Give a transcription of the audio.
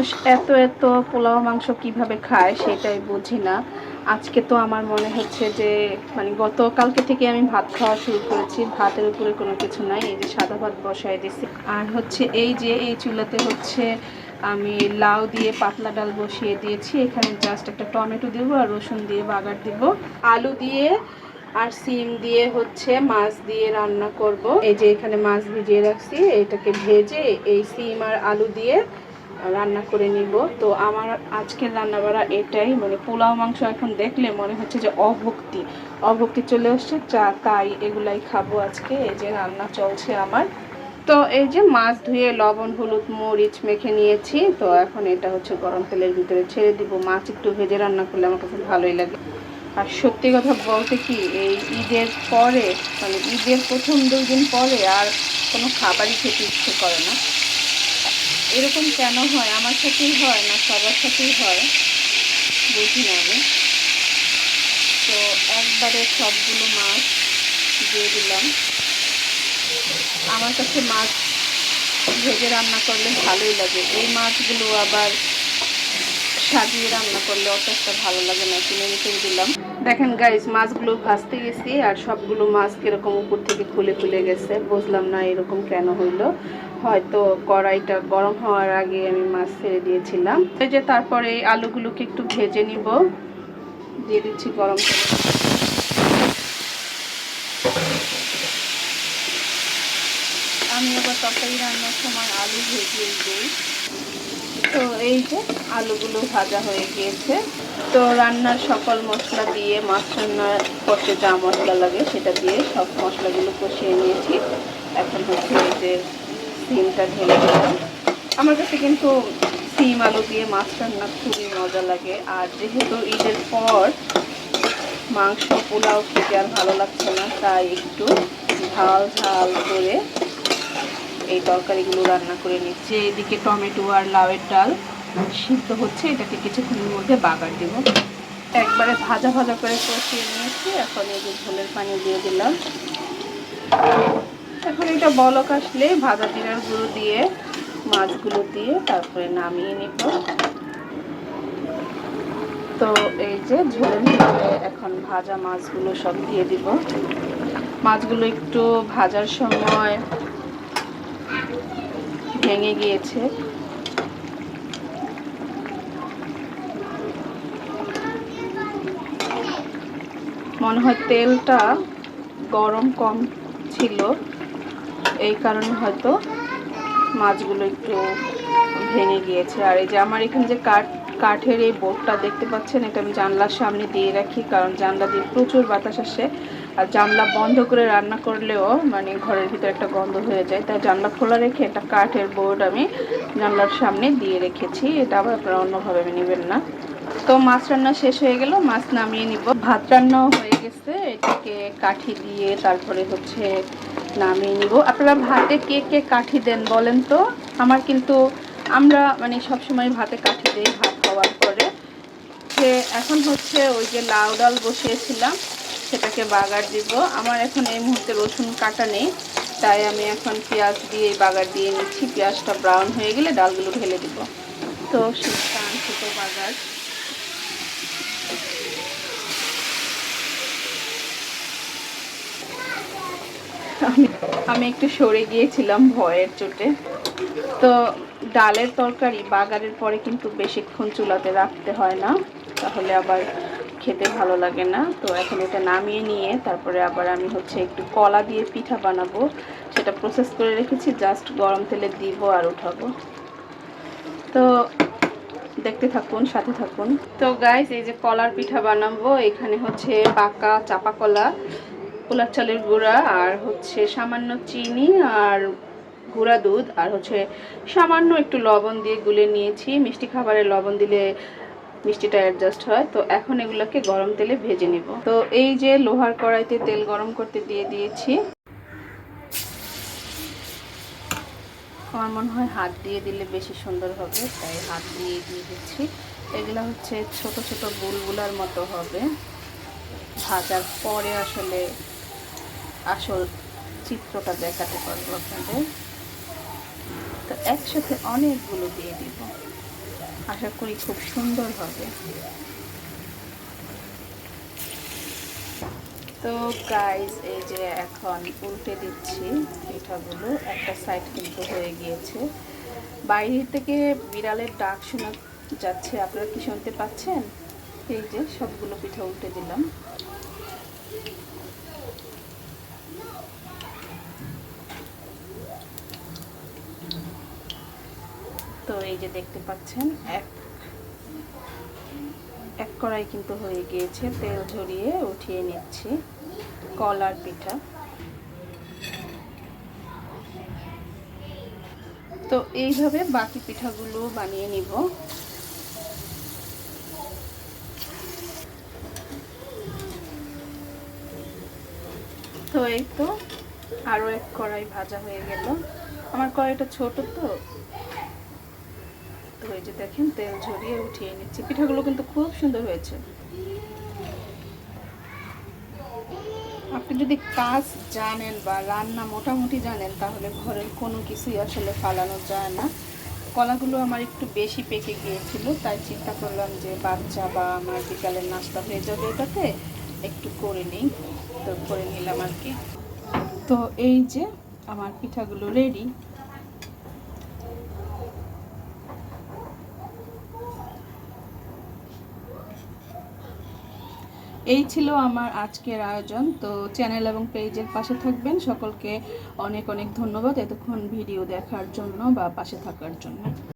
মানুষ এত এত পোলাও মাংস কীভাবে খায় সেটাই বুঝি না। আজকে তো আমার মনে হচ্ছে যে মানে গতকালকে থেকে আমি ভাত খাওয়া শুরু করেছি, ভাতের উপরে কোনো কিছু নাই, এই যে সাদা ভাত বসায় দিছি। আর হচ্ছে এই যে, এই চুলাতে হচ্ছে আমি লাউ দিয়ে পাতলা ডাল বসিয়ে দিয়েছি, এখানে জাস্ট একটা টমেটো দেবো আর রসুন দিয়ে বাগার দিব। আলু দিয়ে আর সিম দিয়ে হচ্ছে মাছ দিয়ে রান্না করব। এই যে এখানে মাছ ভিজিয়ে রাখছি, এটাকে ভেজে এই সিম আর আলু দিয়ে রান্না করে নিব। তো আমার আজকের রান্না বাড়া এটাই মানে পোলাও, মাংস এখন দেখলে মনে হচ্ছে যে অভক্তি। অভক্তি চলে আসছে চা, তাই এগুলাই খাব আজকে। এই যে রান্না চলছে আমার। তো এই যে মাছ ধুয়ে লবণ, হলুদ, মরিচ মেখে নিয়েছি। তো এখন এটা হচ্ছে গরম তেলের ভিতরে ছেড়ে দিব। মাছ একটু ভেজে রান্না করলে আমার কাছে ভালোই লাগে। আর সত্যি কথা বলতে কি, এই ঈদের পরে মানে ঈদের প্রথম দুই দিন পরে আর কোনো খাবারই খেতে ইচ্ছে করে না। এরকম কেন হয়? আমার সাথেই হয় না? সবার সাথেই হয়? বুঝি না আমি। তো একবারে সবগুলো মাছ দিয়ে দিলাম। আমার কাছে মাছ ভেজে রান্না করলে ভালোই লাগে। এই মাছগুলো আবার সাজিয়ে রান্না করলে অত একটা ভালো লাগে না কিনে রেখে দিলাম। দেখেন গাইস মাছগুলো ভাজতে গেছি আর সবগুলো মাছ কীরকম উপর থেকে খুলে খুলে গেছে, বুঝলাম না এরকম কেন হইল। হয়তো কড়াইটা গরম হওয়ার আগে আমি মাছ ছেড়ে দিয়েছিলাম। এই যে তারপরে এই আলুগুলোকে একটু ভেজে নিব। দিয়ে দিচ্ছি গরম আমি আবার তরকারি রান্নার সময় আলু ভেজে দিই তো এই যে আলুগুলো ভাজা হয়ে গিয়েছে। তো রান্নার সকল মশলা দিয়ে মাছ রান্না করতে যা মশলা লাগে সেটা দিয়ে সব মশলাগুলো কষিয়ে নিয়েছি। এখন হচ্ছে এই যে সিমটা ঢেলে দিলাম। আমার কাছে কিন্তু সিম আলু দিয়ে মাছ রান্না খুবই মজা লাগে। আর যেহেতু ঈদের পর মাংস পোলাও খেতে আর ভালো লাগছে না, তাই একটু ঝাল ঝাল করে এই তরকারিগুলো রান্না করে নিচ্ছি। এদিকে টমেটো আর লাউয়ের ডাল সিদ্ধ হচ্ছে। এটাকে কিছুক্ষণের মধ্যে বাগার দেব। একবারে ভাজা ভাজা করে কষিয়ে নিয়েছি। এখন এই যে ঝোলের পানি দিয়ে দিলাম। এখন এটা বলক আসলে ভাজা জিরার গুঁড়ো দিয়ে, মাছগুলো দিয়ে তারপরে নামিয়ে নিব। তো এই যে ঝোলের ভিতরে এখন ভাজা মাছগুলো সব দিয়ে দিব। মাছগুলো একটু ভাজার সময় ভেঙে গিয়েছে। মনে হয় তেলটা গরম কম ছিল। এই কারণে হয়তো মাছগুলো একটু ভেঙে গিয়েছে। আর এই যে আমার এখানে যে কাঠ, কাঠের এই বোর্ডটা দেখতে পাচ্ছেন, এটা আমি জানলার সামনে দিয়ে রাখি, কারণ জানলা দিয়ে প্রচুর বাতাস আসে। আর জানলা বন্ধ করে রান্না করলেও মানে ঘরের ভিতরে একটা গন্ধ হয়ে যায়। তাই জানলা খোলা রেখে একটা কাঠের বোর্ড আমি জানলার সামনে দিয়ে রেখেছি। এটা আবার আপনারা অন্যভাবে নেবেন না। তো মাছ রান্না শেষ হয়ে গেল। মাছ নামিয়ে নিব। ভাত রান্নাও হয়ে গেছে। এটাকে কাঠি দিয়ে তারপরে হচ্ছে নামিয়ে নিব। আপনারা ভাতে কে কে কাঠি দেন বলেন তো? আমার কিন্তু আমরা মানে সবসময় ভাতে কাঠি দিই, ভাত খাওয়ার পরে। এখন হচ্ছে ওই যে লাউ ডাল বসিয়েছিলাম। সেটাকে বাগার দিব। আমার এখন এই মুহূর্তে রসুন কাটা নেই, তাই আমি এখন পেঁয়াজ দিয়ে বাগার দিয়ে নিচ্ছি। পেঁয়াজটা ব্রাউন হয়ে গেলে ডালগুলো ঢেলে দিব। তো শীতটা ছোটো বাগার। আমি আমি একটু সরে গিয়েছিলাম ভয়ের চোটে। তো ডালের তরকারি বাগারের পরে কিন্তু বেশিক্ষণ চুলাতে রাখতে হয় না। তাহলে আবার খেতে ভালো লাগে না। তো এখন এটা নামিয়ে নিয়ে তারপরে আবার আমি হচ্ছে একটু কলা দিয়ে পিঠা বানাবো। সেটা প্রসেস করে রেখেছি জাস্ট গরম তেলে দিব আর উঠাবো। তো দেখতে থাকুন, সাথে থাকুন। তো গাইস এই যে কলার পিঠা বানাবো, এখানে হচ্ছে পাকা চাপা কলা, পোলার চালের গুঁড়া আর হচ্ছে সামান্য চিনি আর গুঁড়া দুধ আর হচ্ছে সামান্য একটু লবণ দিয়ে গুলে নিয়েছি। মিষ্টি খাবারে লবণ দিলে মিষ্টিটা অ্যাডজাস্ট হয়, তো এখন এগুলোকে গরম তেলে ভেজে নিব। তো এই যে লোহার কড়াইতে তেল গরম করতে দিয়ে দিয়েছি। আমার মনে হয় হাত দিয়ে দিলে বেশি সুন্দর হবে, তাই হাত দিয়ে দিয়ে দিচ্ছি। এগুলো হচ্ছে ছোট ছোট বুলবুলার মতো হবে। ভাজার পরে আসলে আসল চিত্রটা দেখাতে পারব আপনাদের। তো একসাথে অনেকগুলো দিয়ে দিব। আশা করি খুব সুন্দর হবে। তো গাইস এই যে এখন উল্টে দিচ্ছি পিঠাগুলো, একটা সাইড কিন্তু হয়ে গিয়েছে। বাইরে থেকে বিড়ালের ডাক শোনা যাচ্ছে, আপনারা কি শুনতে পাচ্ছেন? এই যে সবগুলো পিঠা উল্টে দিলাম। তো এই যে দেখতে পাচ্ছেন, এক এক কড়াই কিন্তু হয়ে গিয়েছে, তেল ঝরিয়ে উঠিয়ে নিচ্ছি, কলার পিঠা। তো এইভাবে বাকি পিঠাগুলো বানিয়ে নিব। তো এই তো আরও এক কড়াই ভাজা হয়ে গেল। আমার কড়াইটা ছোট তো তো এই যে দেখেন, তেল ঝরিয়ে উঠিয়ে নিচ্ছি। পিঠাগুলো কিন্তু খুব সুন্দর হয়েছে। আপনি যদি কাজ জানেন বা রান্না মোটামুটি জানেন, তাহলে ঘরের কোনো কিছুই আসলে ফালানো যায় না। কলাগুলো আমার একটু বেশি পেকে গিয়েছিল, তাই চিন্তা করলাম যে বাচ্চা বা আমার বিকালের নাস্তা হয়ে যাবে এটাতে, একটু করে নিই। তো করে নিলাম আর কি। তো এই যে আমার পিঠাগুলো রেডি এই ছিল আমার আজকের আয়োজন। তো চ্যানেল এবং পেজের পাশে থাকবেন। সকলকে অনেক অনেক ধন্যবাদ এতক্ষণ ভিডিও দেখার জন্য বা পাশে থাকার জন্য।